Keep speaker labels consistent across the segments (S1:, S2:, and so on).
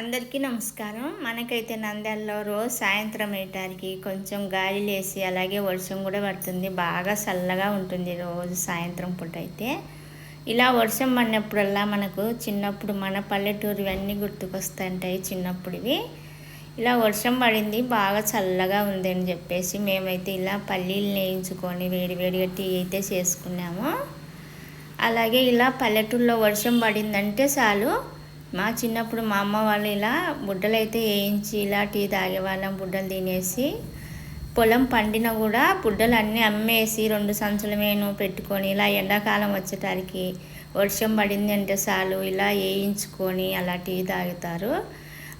S1: అందరికీ నమస్కారం. మనకైతే నంద్యాలలో రోజు సాయంత్రం అయ్యేటానికి కొంచెం గాలి లేసి అలాగే వర్షం కూడా పడుతుంది. బాగా చల్లగా ఉంటుంది రోజు సాయంత్రం పూట అయితే. ఇలా వర్షం పడినప్పుడల్లా మనకు చిన్నప్పుడు మన పల్లెటూరు ఇవన్నీ గుర్తుకొస్తుంటాయి చిన్నప్పుడువి. ఇలా వర్షం పడింది బాగా చల్లగా ఉందని చెప్పేసి మేమైతే ఇలా పల్లీలు వేయించుకొని వేడివేడిగా టీ అయితే చేసుకున్నాము. అలాగే ఇలా పల్లెటూరులో వర్షం పడిందంటే చాలు. మా చిన్నప్పుడు మా అమ్మ వాళ్ళు ఇలా బుడ్డలు అయితే వేయించి ఇలా టీ తాగేవాళ్ళం బుడ్డలు తినేసి. పొలం పండిన కూడా బుడ్డలు అన్నీ అమ్మేసి రెండు సంచుల మేను పెట్టుకొని ఇలా ఎండాకాలం వచ్చేటానికి వర్షం పడింది అంటే చాలు ఇలా వేయించుకొని అలా టీ తాగుతారు.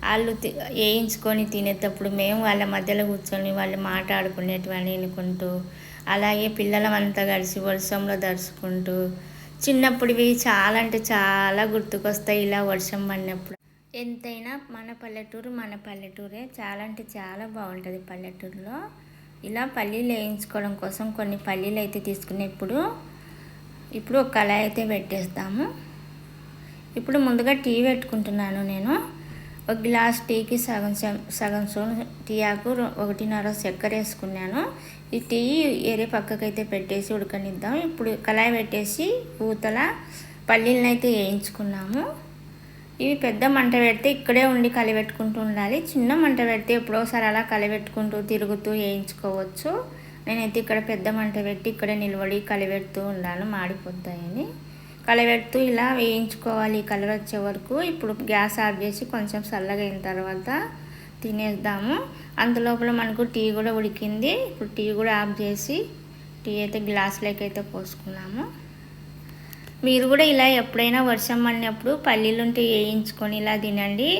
S1: వాళ్ళు వేయించుకొని తినేటప్పుడు మేము వాళ్ళ మధ్యలో కూర్చొని వాళ్ళు మాట్లాడుకునేటివన్నీ వినుకుంటూ అలాగే పిల్లలమంతా కలిసి వర్షంలో దరుచుకుంటూ చిన్నప్పుడువి చాలా అంటే చాలా గుర్తుకొస్తాయి ఇలా వర్షం పడినప్పుడు. ఎంతైనా మన పల్లెటూరు మన పల్లెటూరే. చాలా అంటే చాలా బాగుంటుంది పల్లెటూరులో. ఇలా పల్లీలు వేయించుకోవడం కోసం కొన్ని పల్లీలు అయితే తీసుకునేప్పుడు ఇప్పుడు ఒక కళాయి అయితే పెట్టేస్తాము. ఇప్పుడు ముందుగా టీ పెట్టుకుంటున్నాను నేను. ఒక గ్లాస్ టీకి సగం సగం స్పూన్ టీ ఆకు ఒకటిన్నర చక్కెర వేసుకున్నాను. ఈ టీ ఏరే పక్కకైతే పెట్టేసి ఉడకనిద్దాం. ఇప్పుడు కళాయి పెట్టేసి పూతల పల్లీలను అయితే వేయించుకున్నాము. ఇవి పెద్ద మంట పెడితే ఇక్కడే ఉండి కలిపెట్టుకుంటూ ఉండాలి. చిన్న మంట పెడితే ఎప్పుడోసారి అలా కలిపెట్టుకుంటూ తిరుగుతూ వేయించుకోవచ్చు. నేనైతే ఇక్కడ పెద్ద మంట పెట్టి ఇక్కడే నిలబడి కలిపెడుతూ ఉండాలి మాడిపోతాయని. కలబెడుతూ ఇలా వేయించుకోవాలి కలర్ వచ్చే వరకు. ఇప్పుడు గ్యాస్ ఆఫ్ చేసి కొంచెం చల్లగా అయిన తర్వాత తినేద్దాము. అందులోపల మనకు టీ కూడా ఉడికింది. ఇప్పుడు టీ కూడా ఆఫ్ చేసి టీ అయితే గ్లాసులోకి అయితే పోసుకున్నాము. మీరు కూడా ఇలా ఎప్పుడైనా వర్షం పడినప్పుడు పల్లీలుంటే వేయించుకొని ఇలా తినండి.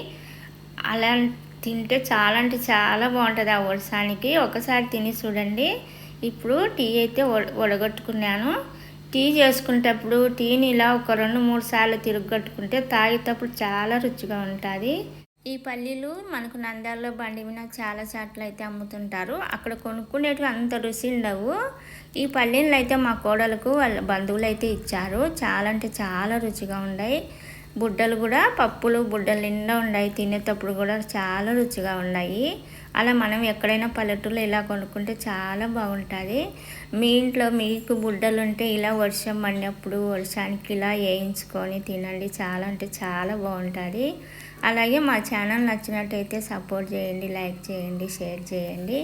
S1: అలా తింటే చాలా అంటే చాలా బాగుంటుంది ఆ వర్షానికి. ఒకసారి తిని చూడండి. ఇప్పుడు టీ అయితే వడగొట్టుకున్నాను టీ చేసుకునేటప్పుడు టీని ఇలా ఒక రెండు మూడు సార్లు తిరగట్టుకుంటే తాగేటప్పుడు చాలా రుచిగా ఉంటుంది. ఈ పల్లీలు మనకు నంద్యాలలో బండి మీద చాలా చాట్లు అయితే అమ్ముతుంటారు. అక్కడ కొనుక్కునేటివి అంత రుచి ఉండవు. ఈ పల్లీలు అయితే మా కోడలకు వాళ్ళ బంధువులు అయితే ఇచ్చారు. చాలా అంటే చాలా రుచిగా ఉన్నాయి బుడ్డలు కూడా పప్పులు బుడ్డలు నిండా ఉన్నాయి తినేటప్పుడు కూడా చాలా రుచిగా ఉన్నాయి అలా మనం ఎక్కడైనా పల్లెటూరులో ఇలా కొనుక్కుంటే చాలా బాగుంటుంది. మీ ఇంట్లో మీకు బుడ్డలు ఉంటే ఇలా వర్షం పడినప్పుడు వర్షానికి ఇలా వేయించుకొని తినండి. చాలా అంటే చాలా బాగుంటుంది. అలాగే మా ఛానల్ నచ్చినట్టయితే సపోర్ట్ చేయండి లైక్ చేయండి షేర్ చేయండి.